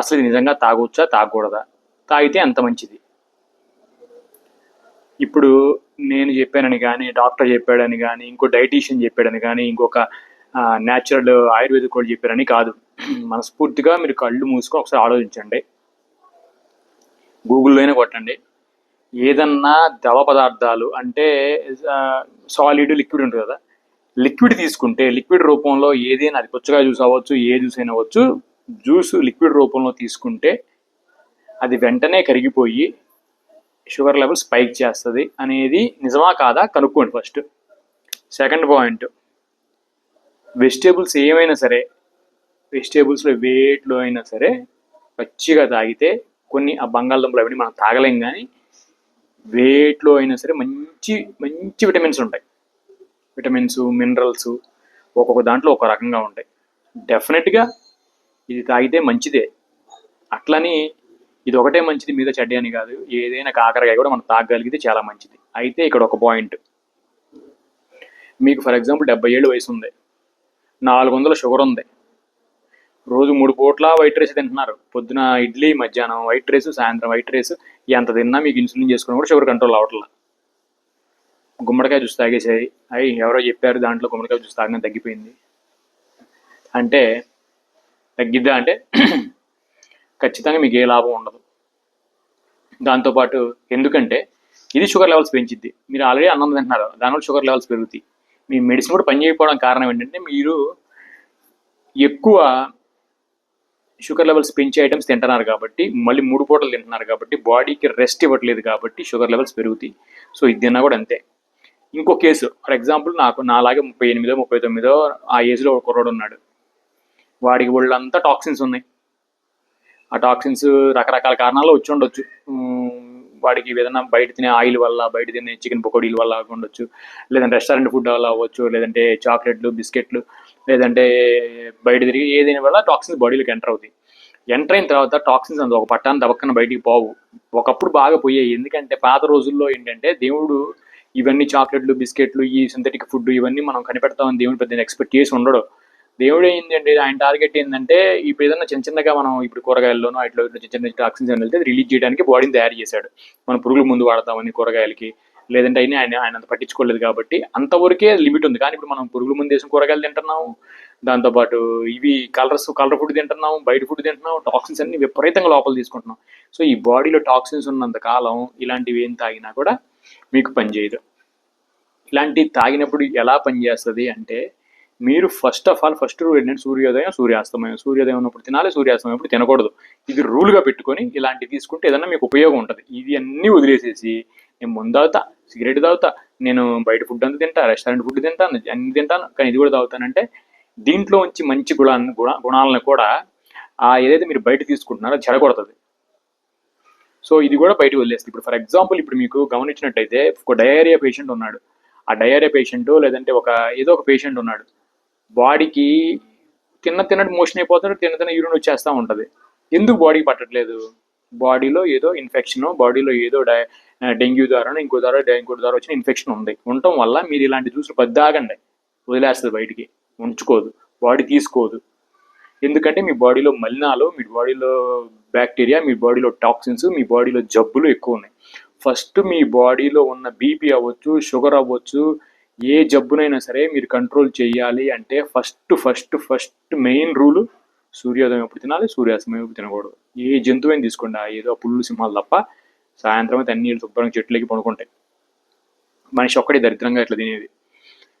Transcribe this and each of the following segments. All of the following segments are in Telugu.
అసలు ఇది నిజంగా తాగొచ్చా తాగకూడదా? తాగితే ఎంత మంచిది. ఇప్పుడు నేను చెప్పానని కానీ డాక్టర్ చెప్పాడని కానీ ఇంకో డైటీషియన్ చెప్పాడని కానీ ఇంకొక న్యాచురల్ ఆయుర్వేదిక్ వాళ్ళు చెప్పారని కాదు. మనస్ఫూర్తిగా మీరు కళ్ళు మూసుకొని ఒకసారి ఆలోచించండి. గూగుల్లోనే కొట్టండి. ఏదన్నా ద్రవ పదార్థాలు అంటే సాలిడ్ లిక్విడ్ ఉంటుంది కదా. లిక్విడ్ తీసుకుంటే లిక్విడ్ రూపంలో ఏదైనా అది పుచ్చకాయ జ్యూస్ అవ్వచ్చు ఏ జ్యూస్ అయినా అవ్వచ్చు జ్యూస్ లిక్విడ్ రూపంలో తీసుకుంటే అది వెంటనే కరిగిపోయి షుగర్ లెవెల్ స్పైక్ చేస్తుంది అనేది నిజమా కాదా కనుక్కోండి ఫస్ట్. సెకండ్ పాయింట్ వెజిటేబుల్స్ ఏమైనా సరే వెజిటేబుల్స్లో వేట్లో అయినా సరే పచ్చిగా తాగితే కొన్ని ఆ బంగాళదుంపలు అవన్నీ మనం తాగలేం కానీ వేట్లో అయినా సరే మంచి మంచి విటమిన్స్ ఉంటాయి. విటమిన్స్ మినరల్స్ ఒక్కొక్క దాంట్లో ఒక రకంగా ఉంటాయి. డెఫినెట్గా ఇది తాగితే మంచిదే. అట్లని ఇది ఒకటే మంచిది మీద చెడ్డ అని కాదు. ఏదైనా కాకరకాయ కూడా మనం తాగగలిగితే చాలా మంచిది. అయితే ఇక్కడ ఒక పాయింట్. మీకు ఫర్ ఎగ్జాంపుల్ డెబ్బై ఏళ్ళు వయసు ఉంది నాలుగు వందల షుగర్ ఉంది రోజు మూడు పూట్ల వైట్ రైస్ తింటున్నారు. పొద్దున ఇడ్లీ మధ్యాహ్నం వైట్ రైస్ సాయంత్రం వైట్ రైస్. ఎంత తిన్నా మీకు ఇన్సులిన్ చేసుకుని కూడా షుగర్ కంట్రోల్ అవ్వట్లా. గుమ్మడికాయ జ్యూస్ తాగేసాయి. అయ్యి ఎవరో చెప్పారు దాంట్లో గుమ్మడికాయ జ్యూస్ తాగడం తగ్గిపోయింది. అంటే తగ్గిద్దా అంటే ఖచ్చితంగా మీకు ఏ లాభం ఉండదు. దాంతోపాటు ఎందుకంటే ఇది షుగర్ లెవెల్స్ పెంచిద్ది. మీరు ఆల్రెడీ అన్నం తింటున్నారు దానివల్ల షుగర్ లెవెల్స్ పెరుగుతాయి. మీ మెడిసిన్ కూడా పని చేయకపోవడం కారణం ఏంటంటే మీరు ఎక్కువ షుగర్ లెవెల్స్ పెంచే ఐటమ్స్ తింటున్నారు కాబట్టి మళ్ళీ మూడు పూటలు తింటున్నారు కాబట్టి బాడీకి రెస్ట్ ఇవ్వట్లేదు కాబట్టి షుగర్ లెవెల్స్ పెరుగుతాయి. సో ఇది తిన్నా కూడా అంతే. ఇంకో కేసు ఫర్ ఎగ్జాంపుల్ నాకు నాలాగే ముప్పై ఎనిమిదో ముప్పై తొమ్మిదో ఆ ఏజ్లో ఒక కుర్రోడు ఉన్నాడు. వాడికి ఒళ్ళంతా టాక్సిన్స్ ఉన్నాయి. ఆ టాక్సిన్స్ రకరకాల కారణాల్లో వచ్చి ఉండొచ్చు. వాడికి ఏదైనా బయట తినే ఆయిల్ వల్ల బయట తినే చికెన్ పకోడీల వల్ల ఉండొచ్చు. లేదంటే రెస్టారెంట్ ఫుడ్ వల్ల అవ్వచ్చు లేదంటే చాక్లెట్లు బిస్కెట్లు లేదంటే బయట తిరిగి ఏదైనా వల్ల టాక్సిన్స్ బాడీలోకి ఎంటర్ అవుతాయి. ఎంటర్ అయిన తర్వాత టాక్సిన్స్ అంత ఒక పట్టాన్ని దవక్కన బయటికి పోవు. ఒకప్పుడు బాగా పోయాయి ఎందుకంటే పాత రోజుల్లో ఏంటంటే దేవుడు ఇవన్నీ చాక్లెట్లు బిస్కెట్లు ఈ సింథటిక్ ఫుడ్ ఇవన్నీ మనం కనిపెడతామని దేవుడు పెద్ద ఎక్స్పెక్ట్ చేసి ఉండడు. దేవుడు ఏంటంటే ఆయన టార్గెట్ ఏంటంటే ఇప్పుడు ఏదైనా చిన్న చిన్నగా మనం ఇప్పుడు కూరగాయల్లోనో ఇట్లా చిన్న చిన్న టాక్సిన్స్ అని వెళ్తే రిలీజ్ చేయడానికి బాడీని తయారు చేశాడు. మనం పురుగుల ముందు వాడతామని కూరగాయలకి లేదంటే అయినా ఆయన ఆయన అంత పట్టించుకోలేదు కాబట్టి అంతవరకే లిమిట్ ఉంది. కానీ ఇప్పుడు మనం పురుగుల ముందు వేసిన కూరగాయలు తింటున్నాము. దాంతోపాటు ఇవి కలర్స్ కలర్ ఫుడ్ తింటున్నాం బయట ఫుడ్ తింటున్నాం టాక్సిన్స్ అన్ని విపరీతంగా లోపల తీసుకుంటున్నాం. సో ఈ బాడీలో టాక్సిన్స్ ఉన్నంత కాలం ఇలాంటివి ఏం తాగినా కూడా మీకు పనిచేయదు. ఇలాంటివి తాగినప్పుడు ఎలా పనిచేస్తుంది అంటే మీరు first of all first rule ఏంటంటే సూర్యోదయం సూర్యాస్తమయం. సూర్యోదయం ఉన్నప్పుడు తినాలి సూర్యాస్తమయం ఇప్పుడు తినకూడదు. ఇది రూల్గా పెట్టుకొని ఇలాంటివి తీసుకుంటే ఏదన్నా మీకు ఉపయోగం ఉంటుంది. ఇది అన్నీ వదిలేసేసి నేను ముందు తాగుతా సిగరెట్ తాగుతా నేను బయట ఫుడ్ అంతా తింటా రెస్టారెంట్ ఫుడ్ తింటాను అన్ని తింటాను కానీ ఇది కూడా తాగుతానంటే దీంట్లో నుంచి మంచి గుణాన్ని గుణ గుణాలను కూడా ఆ ఏదైతే మీరు బయట తీసుకుంటున్నారో జరగొడుతుంది సో ఇది కూడా బయటకు వదిలేస్తుంది. ఇప్పుడు ఫర్ ఎగ్జాంపుల్ ఇప్పుడు మీకు గమనించినట్టయితే ఒక డయేరియా పేషెంట్ ఉన్నాడు. ఆ డయేరియా పేషెంట్ లేదంటే ఒక ఏదో ఒక పేషెంట్ ఉన్నాడు. బాడీకి తిన్న తిన్నట్టు మోషన్ అయిపోతాడు తిన్న తిన్న యూరిన్ వచ్చేస్తూ ఉంటుంది. ఎందుకు బాడీకి పట్టట్లేదు? బాడీలో ఏదో ఇన్ఫెక్షన్ బాడీలో ఏదో డై డెంగ్యూ ద్వారా ఇంకో ద్వారా ఇంకో ద్వారా వచ్చిన ఇన్ఫెక్షన్ ఉంది. ఉండటం వల్ల మీరు ఇలాంటి జ్యూసులు పెద్దాగండి వదిలేస్తుంది బయటికి. ఉంచుకోదు. బాడీ తీసుకోదు. ఎందుకంటే మీ బాడీలో మలినాలు మీ బాడీలో బ్యాక్టీరియా మీ బాడీలో టాక్సిన్స్ మీ బాడీలో జబ్బులు ఎక్కువ ఉన్నాయి. ఫస్ట్ మీ బాడీలో ఉన్న బీపీ అవ్వచ్చు షుగర్ అవ్వచ్చు ఏ జబ్బునైనా సరే మీరు కంట్రోల్ చేయాలి అంటే first first first main rule సూర్యోదయం ఎప్పుడు తినాలి సూర్యాస్తమయం ఎప్పుడు తినకూడదు. ఏ జంతువైనా తీసుకోండి. ఆ ఏదో పుల్లు సింహాలు తప్ప సాయంత్రం అయితే అన్ని శుభ్రంగా చెట్లకి పడుకుంటాయి. మనిషి ఒక్కడే దరిద్రంగా ఇట్లా తినేది.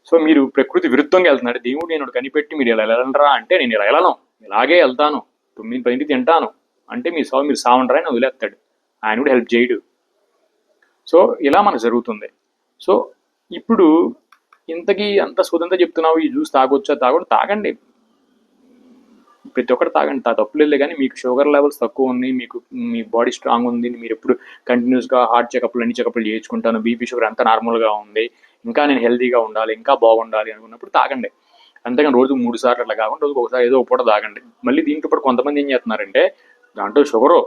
సో మీరు ప్రకృతి విరుద్ధంగా వెళ్తున్నారు దేవుడు నేను కనిపెట్టి మీరు ఇలా వెళ్ళరా అంటే నేను ఇలా వెళ్ళను. ఇలాగే వెళ్తాను. తొమ్మిది పదింటికి తింటాను. అంటే మీ సాగు మీరు సావండరా అని వదిలేస్తాడు. ఆయన కూడా హెల్ప్ చేయడు. సో ఇలా మనకు జరుగుతుంది. సో ఇప్పుడు ఇంతకీ అంత సుదంతా చెప్తున్నావు ఈ జ్యూస్ తాగొచ్చా? తాగొచ్చు తాగండి. ప్రతి ఒక్కటి తాగండి. తా తప్పులేదు కానీ మీకు షుగర్ లెవెల్స్ తక్కువ ఉంది మీకు మీ బాడీ స్ట్రాంగ్ ఉంది మీరు ఎప్పుడు కంటిన్యూస్గా హార్ట్ చెకప్లు అన్ని చెకప్లు చేయించుకుంటాను బీపీ షుగర్ అంతా నార్మల్గా ఉంది ఇంకా నేను హెల్తీగా ఉండాలి ఇంకా బాగుండాలి అనుకున్నప్పుడు తాగండి. అంతేగాని రోజు మూడు సార్లు అట్లా కాకుండా రోజు ఒకసారి ఏదో పూట తాగండి. మళ్ళీ దీంట్లో పాటు కొంతమంది ఏం చేస్తున్నారంటే దాంట్లో షుగరు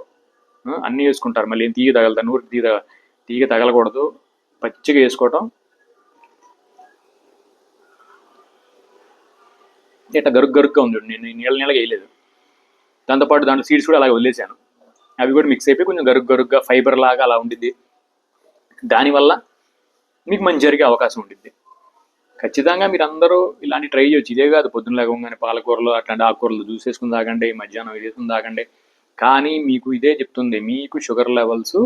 అన్నీ వేసుకుంటారు. మళ్ళీ ఏం తీగ తగలుతాను నూరు తీగ తీగ తగలకూడదు. పచ్చిగా వేసుకోవటం ఇట్లా గరుగ్ గరుగ్గా ఉంది. నేను నీళ్ళ నీళ్ళగా వేయలేదు. దాంతోపాటు దాంట్లో సీడ్స్ కూడా అలాగే వదిలేసాను అవి కూడా మిక్స్ అయిపోయి కొంచెం గరుగ్ గరుగ్గా ఫైబర్ లాగా అలా ఉండిద్ది. దానివల్ల మీకు మంచి జరిగే అవకాశం ఉండిద్ది. ఖచ్చితంగా మీరు అందరూ ఇలాంటి ట్రై చేయొచ్చు. ఇదే కాదు పొద్దున్న లేకుండా పాలకూరలు అట్లాంటి ఆకుకూరలు జ్యూస్ వేసుకుని తాగండి మధ్యాహ్నం ఇది వేసుకుని తాగండి. కానీ మీకు ఇదే చెప్తుంది మీకు షుగర్ లెవెల్స్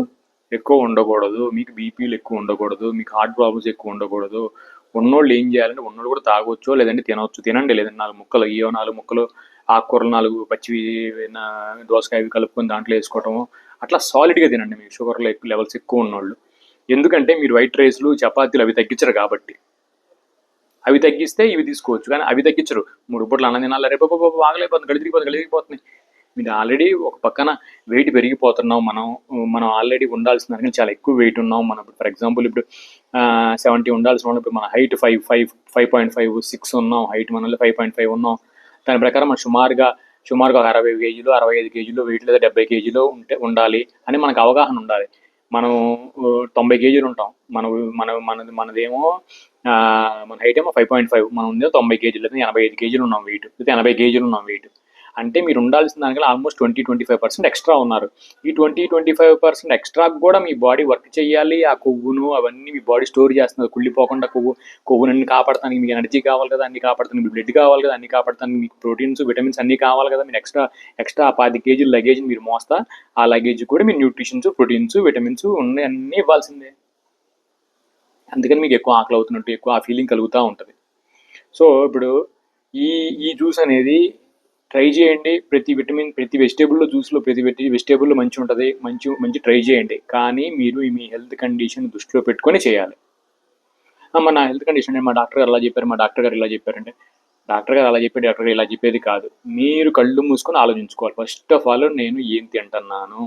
ఎక్కువ ఉండకూడదు మీకు బీపీలు ఎక్కువ ఉండకూడదు మీకు హార్ట్ ప్రాబ్లమ్స్ ఎక్కువ ఉండకూడదు ఉన్నోళ్ళు ఏం చేయాలంటే ఉన్నోళ్ళు కూడా తాగొచ్చు లేదంటే తినవచ్చు తినండి లేదంటే నాలుగు ముక్కలు ఇయో నాలుగు ముక్కలు ఆకుకూరలు నాలుగు పచ్చివి దోసకాయ అవి కలుపుకొని దాంట్లో వేసుకోవటము. అట్లా సాలిడ్గా తినండి మీకు షుగర్ లెవెల్స్ ఎక్కువ ఉన్నోళ్ళు. ఎందుకంటే మీరు వైట్ రైస్లు చపాతీలు అవి తగ్గించరు కాబట్టి. అవి తగ్గిస్తే ఇవి తీసుకోవచ్చు కానీ అవి తగ్గించరు. మూడు పూటలు అన్నం తినాలి రేపు ఆగలేకపోతుంది గడిచిపోతుంది గడిచిపోతుంది. మీరు ఆల్రెడీ ఒక పక్కన వెయిట్ పెరిగిపోతున్నాం. మనం మనం ఆల్రెడీ ఉండాల్సిన దానికన్నా చాలా ఎక్కువ వెయిట్ ఉన్నాం. మనం ఫర్ ఎగ్జాంపుల్ ఇప్పుడు సెవెంటీ ఉండాల్సిన వాళ్ళు ఇప్పుడు మన height five five five point five six ఉన్నాం. హైట్ మనలో ఫైవ్ పాయింట్ ఫైవ్ ఉన్నాం. దాని ప్రకారం మనం సుమారుగా సుమారుగా ఒక అరవై కేజీలు అరవై ఐదు కేజీలు వెయిట్ లేదా డెబ్బై కేజీలు ఉంటే ఉండాలి అని మనకు అవగాహన ఉండాలి. మనం తొంభై కేజీలు ఉంటాం. మన మన మనది మనదేమో మన హైట్ ఏమో ఫైవ్ పాయింట్ ఫైవ్ మనం ఉందేమో తొంభై కేజీలు లేదా ఎనభై ఐదు కేజీలు ఉన్నాం వెయిట్ లేదా ఎనభై కేజీలు ఉన్నాం వెయిట్ అంటే మీరు ఉండాల్సిన దానికన్నా almost twenty twenty five percent extra ఉన్నారు. ఈ twenty twenty five percent extra కూడా మీ బాడీ వర్క్ చేయాలి. ఆ కొవ్వును అవన్నీ మీ బాడీ స్టోర్ చేస్తున్నారు కుళ్ళిపోకుండా కొవ్వు కొవ్వునన్ని కాపాడతానికి మీకు ఎనర్జీ కావాలి కదా అన్ని కాపాడుతాను మీ బ్లడ్ కావాలి కదా అన్ని కాపాడతాను మీకు ప్రోటీన్స్ విటమిన్స్ అన్ని కావాలి కదా మీరు ఎక్స్ట్రా ఎక్స్ట్రా పది కేజీల లగేజ్ మీరు మోస్తా ఆ లగేజ్ కూడా మీరు న్యూట్రిషన్స్ ప్రోటీన్స్ విటమిన్స్ ఉన్నాయి అన్నీ ఇవ్వాల్సిందే. అందుకని మీకు ఎక్కువ ఆకలి అవుతున్నట్టు ఎక్కువ ఆ ఫీలింగ్ కలుగుతూ ఉంటుంది. సో ఇప్పుడు ఈ ఈ జ్యూస్ అనేది ట్రై చేయండి. ప్రతి విటమిన్ ప్రతి వెజిటేబుల్లో జ్యూస్లో ప్రతి వెజిటేబుల్లో మంచి ఉంటుంది. మంచి మంచి ట్రై చేయండి. కానీ మీరు మీ హెల్త్ కండిషన్ దృష్టిలో పెట్టుకొని చేయాలి. అమ్మ నా హెల్త్ కండిషన్ మా డాక్టర్ గారు అలా చెప్పారు? మా డాక్టర్ గారు ఇలా చెప్పారంటే డాక్టర్ గారు అలా చెప్పారు డాక్టర్ గారు ఇలా చెప్పేది కాదు. మీరు కళ్ళు మూసుకొని ఆలోచించుకోవాలి. ఫస్ట్ ఆఫ్ ఆల్ నేను ఏం తింటున్నాను?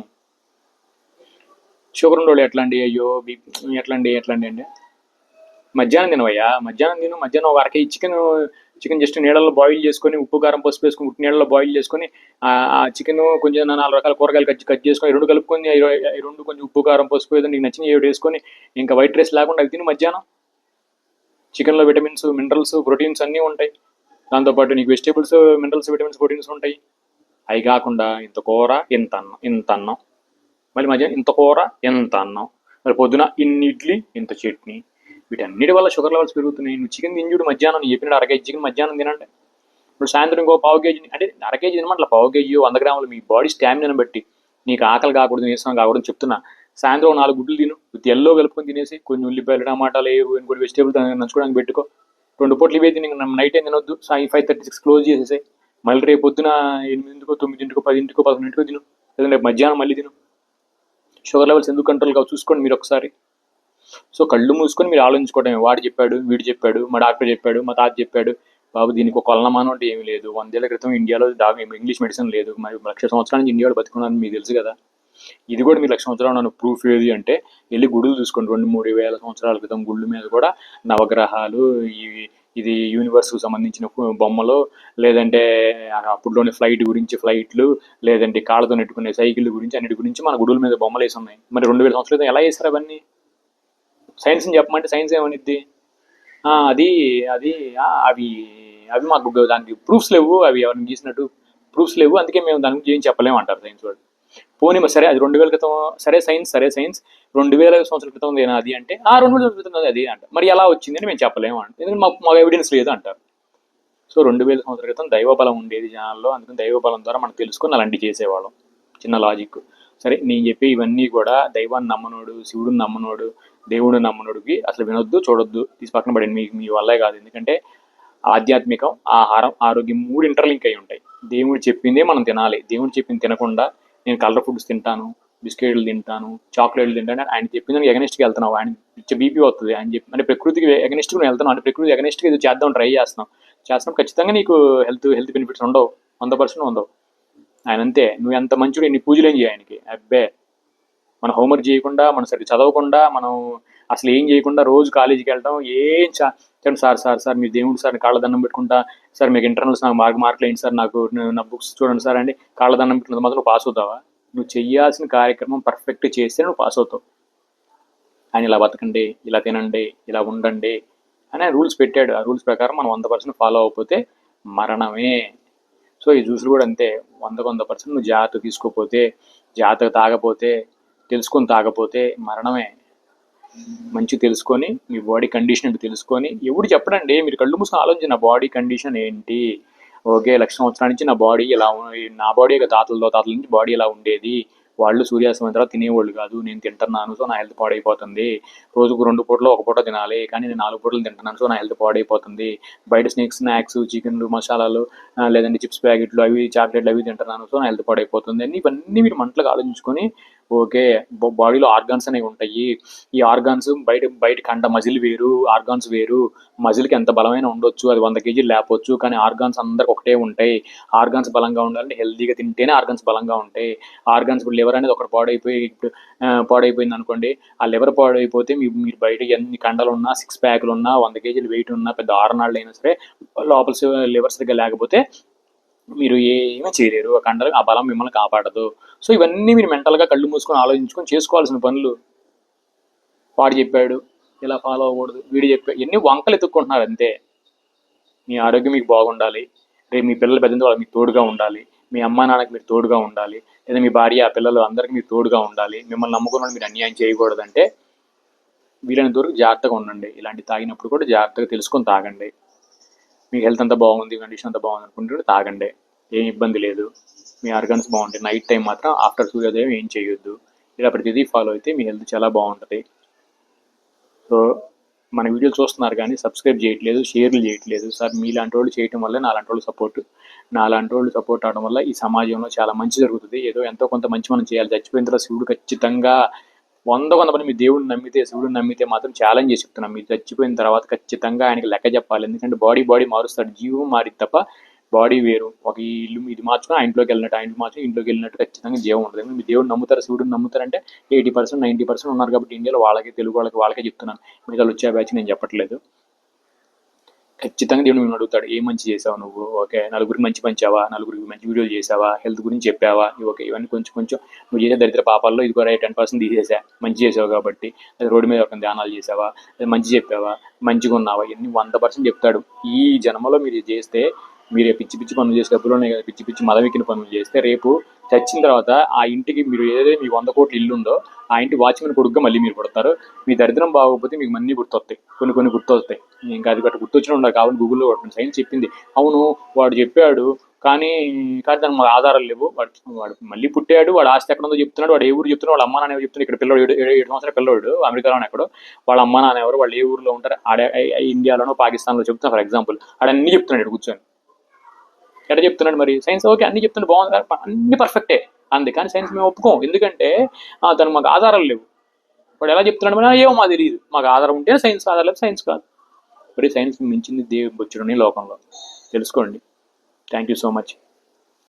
షుగర్ ఉండోళ్ళు ఎట్లా అండి అయ్యో ఎట్లా అండి ఎట్లా అండి అంటే మధ్యాహ్నం తినవయ్యా? మధ్యాహ్నం తిను మధ్యాహ్నం ఒక అరకే చికెన్ చికెన్ జస్ట్ నీళ్ళలో బాయిల్ చేసుకొని ఉప్పు కారం పసుపు వేసుకొని ఉప్పు నీళ్ళలో బాయిల్ చేసుకొని ఆ చికెన్ కొంచెం నాలుగు రకాల కూరగాయలు కట్ కట్ చేసుకొని రెండు కలుపుకొని రెండు కొంచెం ఉప్పు కారం పసుపు ఏదో నీకు నచ్చిన ఏడు వేసుకొని ఇంకా వైట్ రైస్ లేకుండా అవి తిని మధ్యాహ్నం. చికెన్లో విటమిన్స్ మినరల్స్ ప్రోటీన్స్ అన్నీ ఉంటాయి. దాంతోపాటు నీకు వెజిటేబుల్స్ మినరల్స్ విటమిన్స్ ప్రోటీన్స్ ఉంటాయి. అవి కాకుండా ఇంత కూర ఇంత అన్నం ఇంత అన్నం. మళ్ళీ మధ్యాహ్నం ఇంత కూర ఎంత అన్నం. మరి పొద్దున ఇన్ని ఇడ్లీ ఇంత చట్నీ. వీటన్నిటి వల్ల షుగర్ లెవెల్స్ పెరుగుతున్నాయి. నువ్వు చికెన్ తింజుడు మధ్యాహ్నం నేను చెప్పిన అర కేజీ చికెన్ మధ్యాహ్నం తినండి. ఇప్పుడు సాయంత్రం ఇంకో పావు కేజీ అంటే అర కేజీ తినమంటే పావు కేజీ వంద గ్రాములు మీ బాడీ స్టామినాను బట్టి నీకు ఆకలి కాకూడదు నీరసం కాకూడదు చెప్తున్నా. సాయంత్రం నాలుగు గుడ్లు తిను. విత్ ఎల్లో కలుపుకొని తినేసి కొన్ని ఉల్లిపాయలు టమాటాలు ఏ కొన్ని వెజిటేబుల్ నంచుకోవడానికి పెట్టుకో. రెండు పూటలు ఇవే తిని నైట్ ఏం తినొద్దు. ఫైవ్ థర్టీ సిక్స్ క్లోజ్ చేసేసాయి. మళ్ళీ రేపు పొద్దున ఎనిమిదింటికో తొమ్మిదింటికో పదింటికో పదకొండింటికో తిను. లేదంటే మధ్యాహ్నం మళ్ళీ తిను. షుగర్ లెవెల్స్ ఎందుకు కంట్రోల్ కావు చూసుకోండి మీరు ఒకసారి. సో కళ్ళు మూసుకొని మీరు ఆలోచించుకోవటమే. వాడు చెప్పాడు వీడు చెప్పాడు మా డాక్టర్ చెప్పాడు మా తాత చెప్పాడు. బాబు దీనికి ఒక కొలనమానం అంటే ఏమీ లేదు. వందేళ్ళ క్రితం ఇండియాలో ఇంగ్లీష్ మెడిసిన్ లేదు. మరి లక్ష సంవత్సరాల నుంచి ఇండియాలో బతుకున్నాను మీకు తెలుసు కదా. ఇది కూడా మీరు లక్ష సంవత్సరాలు నన్ను ప్రూఫ్ ఏది అంటే వెళ్ళి గుడులు చూసుకోండి. రెండు మూడు వేల సంవత్సరాల క్రితం గుళ్ళు మీద కూడా నవగ్రహాలు ఇవి ఇది యూనివర్స్కు సంబంధించిన బొమ్మలు లేదంటే అప్పుడులోని ఫ్లైట్ గురించి ఫ్లైట్లు లేదంటే కాళ్ళతో నెట్టుకునే సైకిల్ గురించి అన్నిటి గురించి మన గుడుల మీద బొమ్మలు వేసి ఉన్నాయి మరి రెండు వేల సంవత్సరాల క్రితం ఎలా వేసారు అవన్నీ? సైన్స్ని చెప్పమంటే సైన్స్ ఏమనిద్ది? అది అది అవి అవి మాకు దానికి ప్రూఫ్స్ లేవు అవి ఎవరిని గీసినట్టు ప్రూఫ్స్ లేవు అందుకే మేము దాని గురించి ఏం చెప్పలేము అంటారు సైన్స్ వాళ్ళు. పోనీ మరి సరే అది రెండు వేల క్రితం సరే సైన్స్ సరే సైన్స్ రెండు వేల సంవత్సరాల క్రితం ఏనా అది అంటే ఆ రెండు వేల సంవత్సరాల క్రితం అది అంట. మరి ఎలా వచ్చిందని మేము చెప్పలేము అంట. ఎందుకంటే మాకు మాకు ఎవిడెన్స్ లేదు అంటారు సో రెండు వేల సంవత్సరాల క్రితం దైవబలం ఉండేది జనాల్లో అందుకని దైవబలం ద్వారా మనం తెలుసుకొని అలాంటివి చేసేవాళ్ళం. చిన్న లాజిక్ సరే నేను చెప్పే ఇవన్నీ కూడా దైవాన్ని నమ్మనోడు శివుడిని నమ్మనోడు దేవుడు నమ్మనోడికి అసలు వినొద్దు చూడొద్దు. తీసి పక్కన పడండి మీకు మీ వల్లే కాదు. ఎందుకంటే ఆధ్యాత్మికం ఆహారం ఆరోగ్యం మూడు ఇంటర్లింక్ అయి ఉంటాయి. దేవుడు చెప్పిందే మనం తినాలి. దేవుడు చెప్పింది తినకుండా నేను కలర్ ఫుడ్స్ తింటాను బిస్కెట్లు తింటాను చాక్లెట్లు తింటాను ఆయన చెప్పిందని ఎగనిస్ట్కి వెళ్తున్నావు. ఆయన ఇచ్చే బీపీ వస్తుంది. ఆయన చెప్పి అంటే ప్రకృతికి ఎగనెస్ట్కి నువ్వు వెళ్తున్నావు. అంటే ప్రకృతి ఎగనిస్ట్కి ఏదో చేద్దాం ట్రై చేస్తున్నాం చేస్తున్నాం ఖచ్చితంగా నీకు హెల్త్ హెల్త్ బెనిఫిట్స్ ఉండవు. వంద పర్సెంట్ ఉండవు. ఆయన అంతే. నువ్వు ఎంత మంచిగా ఎన్ని పూజలు ఏం చేయ ఆయనకి? అబ్బే! మనం హోంవర్క్ చేయకుండా మనం సరిగ్గా చదవకుండా మనం అసలు ఏం చేయకుండా రోజు కాలేజీకి వెళ్ళడం ఏం చా చెప్పండి సార్ సార్ సార్ మీ దేవుడు సార్ కాళ్ళ దండం పెట్టుకుంటా సార్ మీకు ఇంటర్నల్స్ నాకు మార్క్ మార్కులు ఏంటి సార్ నాకు నా బుక్స్ చూడండి సార్ అండి కాళ్ళ దండం పెట్టుకున్నంత మాత్రం పాస్ అవుతావా? నువ్వు చేయాల్సిన కార్యక్రమం పర్ఫెక్ట్ చేస్తే నువ్వు పాస్ అవుతావు. ఆయన ఇలా బతకండి ఇలా తినండి ఇలా ఉండండి అని ఆయన రూల్స్ పెట్టాడు. ఆ రూల్స్ ప్రకారం మనం వంద పర్సెంట్ ఫాలో అవ్వకపోతే మరణమే. సో ఈ జ్యూసులు కూడా అంతే. వందకు వంద పర్సెంట్ నువ్వు జాగ్రత్త తీసుకోపోతే జాగ్రత్తగా తాగపోతే తెలుసుకొని తాగపోతే మరణమే. మంచి తెలుసుకొని మీ బాడీ కండిషన్ ఏంటి తెలుసుకొని ఎవడు చెప్పడండి మీరు కళ్ళు మూసుకొని ఆలోచించి నా బాడీ కండిషన్ ఏంటి? ఓకే లక్ష సంవత్సరాల నుంచి నా బాడీ ఇలా నా బాడీ తాతలతో తాతల నుంచి బాడీ ఇలా ఉండేది? వాళ్ళు సూర్యాస్తమయం తర్వాత తినేవాళ్ళు కాదు నేను తింటున్నాను సో నా హెల్త్ పాడైపోతుంది. రోజుకు రెండు పూటలు ఒక పూట తినాలి కానీ నేను నాలుగు పూటలు తింటున్నాను సో నా హెల్త్ పాడైపోతుంది. బయట స్నేక్స్ స్నాక్స్ చికెన్లు మసాలాలు లేదంటే చిప్స్ ప్యాకెట్లు అవి చాక్లెట్లు అవి తింటున్నాను సో నా హెల్త్ పాడైపోతుంది. అని ఇవన్నీ మీరు మంటలకు ఆలోచించుకొని ఓకే బాడీలో ఆర్గాన్స్ అనేవి ఉంటాయి. ఈ ఆర్గాన్స్ బయట బయట కండ మజిల్ వేరు ఆర్గాన్స్ వేరు. మజిల్కి ఎంత బలమైన ఉండొచ్చు అది వంద కేజీలు లేకపోవచ్చు కానీ ఆర్గాన్స్ అందరికి ఒకటే ఉంటాయి. ఆర్గాన్స్ బలంగా ఉండాలంటే హెల్దీగా తింటేనే ఆర్గాన్స్ బలంగా ఉంటాయి. ఆర్గాన్స్ ఇప్పుడు లివర్ అనేది ఒకటి పాడైపోయి ఇప్పుడు పాడైపోయింది అనుకోండి ఆ లివర్ పాడైపోతే మీరు బయట ఎన్ని కండలు ఉన్నా సిక్స్ ప్యాక్లు ఉన్నా వంద కేజీలు వెయిట్ ఉన్నా పెద్ద ఆరునాళ్ళు అయినా సరే లోపల లివర్ సరిగ్గా లేకపోతే మీరు ఏమీ చేయలేరు. ఆ కండలు ఆ బలం మిమ్మల్ని కాపాడదు. సో ఇవన్నీ మీరు మెంటల్గా కళ్ళు మూసుకొని ఆలోచించుకొని చేసుకోవాల్సిన పనులు. వాడు చెప్పాడు ఇలా ఫాలో అవ్వకూడదు. వీడు చెప్పాడు ఎన్ని వంకలు ఎత్తుక్కుంటున్నారు అంతే. మీ ఆరోగ్యం మీకు బాగుండాలి. రేపు మీ పిల్లలు పెద్ద వాళ్ళకి మీకు తోడుగా ఉండాలి. మీ అమ్మా నాన్నకి మీరు తోడుగా ఉండాలి. లేదా మీ భార్య ఆ పిల్లలు అందరికీ మీరు తోడుగా ఉండాలి. మిమ్మల్ని నమ్ముకున్న వాళ్ళు మీరు అన్యాయం చేయకూడదంటే వీలైనంత వరకు జాగ్రత్తగా ఉండండి. ఇలాంటి తాగినప్పుడు కూడా జాగ్రత్తగా తెలుసుకొని తాగండి. మీ హెల్త్ అంతా బాగుంది కండిషన్ అంతా బాగుంది అనుకుంటే తాగండి. ఏం ఇబ్బంది లేదు. మీ ఆర్గాన్స్ బాగుంటాయి. నైట్ టైం మాత్రం ఆఫ్టర్ సూర్యోదయం ఏం చేయొద్దు. ఇలా ప్రతిదీ ఫాలో అయితే మీ హెల్త్ చాలా బాగుంటుంది. సో మన వీడియోలు చూస్తున్నారు కానీ సబ్స్క్రైబ్ చేయట్లేదు షేర్లు చేయట్లేదు. సార్ మీలాంటి వాళ్ళు చేయటం వల్ల నాలాంటి వాళ్ళు సపోర్ట్ నాలాంటి వాళ్ళు సపోర్ట్ అవడం వల్ల ఈ సమాజంలో చాలా మంచి జరుగుతుంది. ఏదో ఎంతో కొంత మంచి మనం చేయాలి. చచ్చిపోయిన తర్వాత శివుడు ఖచ్చితంగా వంద వంద మంది మీ దేవుడిని నమ్మితే శివుడిని నమ్మితే మాత్రం ఛాలెంజ్ చేసి చెప్తున్నాం మీరు చచ్చిపోయిన తర్వాత ఖచ్చితంగా ఆయనకి లెక్క చెప్పాలి. ఎందుకంటే బాడీ బాడీ మారుస్తాడు. జీవం మారి తప్ప బాడీ వేరు. ఒక ఇల్లు ఇది మార్చుకుని ఆ ఇంట్లోకి వెళ్ళినట్టు ఆ ఇంట్లో మార్చుకుని ఇంట్లోకి వెళ్ళినట్టు ఖచ్చితంగా జీవం ఉంటుంది. మీ దేవుడు నమ్ముతారు శివుడిని నమ్ముతారంటే ఎయిటీ పర్సెంట్ నైంటీ పర్సెంట్ ఉన్నారు కాబట్టి ఇండియాలో వాళ్ళకి తెలుగు వాళ్ళకి వాళ్ళకే చెప్తున్నాను. మిగతా వచ్చే బ్యాచ్ నేను చెప్పట్లేదు. ఖచ్చితంగా దేవుడు మేము అడుగుతాడు ఏ మంచి చేసావు నువ్వు? ఓకే నలుగురికి మంచి పంచావా? నలుగురికి మంచి వీడియోలు చేసావా? హెల్త్ గురించి చెప్పావా? ఓకే ఇవన్నీ కొంచెం కొంచెం నువ్వు చేసే దరిద్ర పాపాల్లో ఇది కూడా టెన్ పర్సెంట్ తీసేసా. మంచి చేసావు కాబట్టి అది రోడ్డు మీద ఒక ధ్యానాలు చేసావా? అది మంచి చెప్పావా? మంచిగా ఉన్నావా? ఇవన్నీ వంద పర్సెంట్ చెప్తాడు. ఈ జన్మలో మీరు చేస్తే మీరు పిచ్చి పిచ్చి పనులు చేసేటప్పుడు డబ్బులోనే పిచ్చి పిచ్చి మదవెక్కిన పనులు చేస్తే రేపు చచ్చిన తర్వాత ఆ ఇంటికి మీరు ఏదైతే మీ వంద కోట్ల ఇల్లు ఉందో ఆ ఇంటి వాచ్మెన్ కొడుకుగా మళ్ళీ మీరు పుడతారు. మీ దరిద్రం బాగోకపోతే మీకు మన్నీ గుర్తొస్తాయి. కొన్ని కొన్ని గుర్తొస్తాయి. ఇంకా అది గట్టు గుర్తొచ్చిన ఉండదు కాబట్టి గూగుల్లో కొట్టండి సైన్స్ చెప్పింది. అవును వాడు చెప్పాడు. కానీ కానీ దానికి మాకు ఆధారాలు లేవు. వాడు వాడు మళ్ళీ పుట్టాడు. వాడు ఆస్తి ఎక్కడ ఉందో చెప్తున్నాడు. వాడు ఏ ఊరు చెప్తున్నాడు? వాళ్ళ అమ్మ నాన్న చెప్తున్నాడు? ఇక్కడ పిల్లడు ఏడు ఏడు సంవత్సరాల పిల్లవాడు అమెరికాలో ఎక్కడో. వాళ్ళ అమ్మ నాన్న ఎవరు? వాళ్ళు ఏ ఊర్లో ఉంటారు? ఆడ ఇండియాలోనో పాకిస్తాన్లో చెప్తున్నా ఫర్ ఎగ్జాంపుల్. ఆడన్నీ చెప్తున్నాడు కూర్చొని. ఎక్కడ చెప్తున్నాడు మరి? సైన్స్ ఓకే అన్ని చెప్తున్నాడు. బాగుంది. అన్ని పర్ఫెక్టే అంది కానీ సైన్స్ మేము ఒప్పుకోం. ఎందుకంటే తను మాకు ఆధారాలు లేవు. వాడు ఎలా చెప్తున్నాడు మరి ఏమో మాకు తెలియదు మాకు ఆధారం ఉంటే సైన్స్ ఆధారం లేదు సైన్స్ కాదు. మరి సైన్స్ మించింది దేవుడు బొచ్చుడని లోకంలో. తెలుసుకోండి. Thank you so much.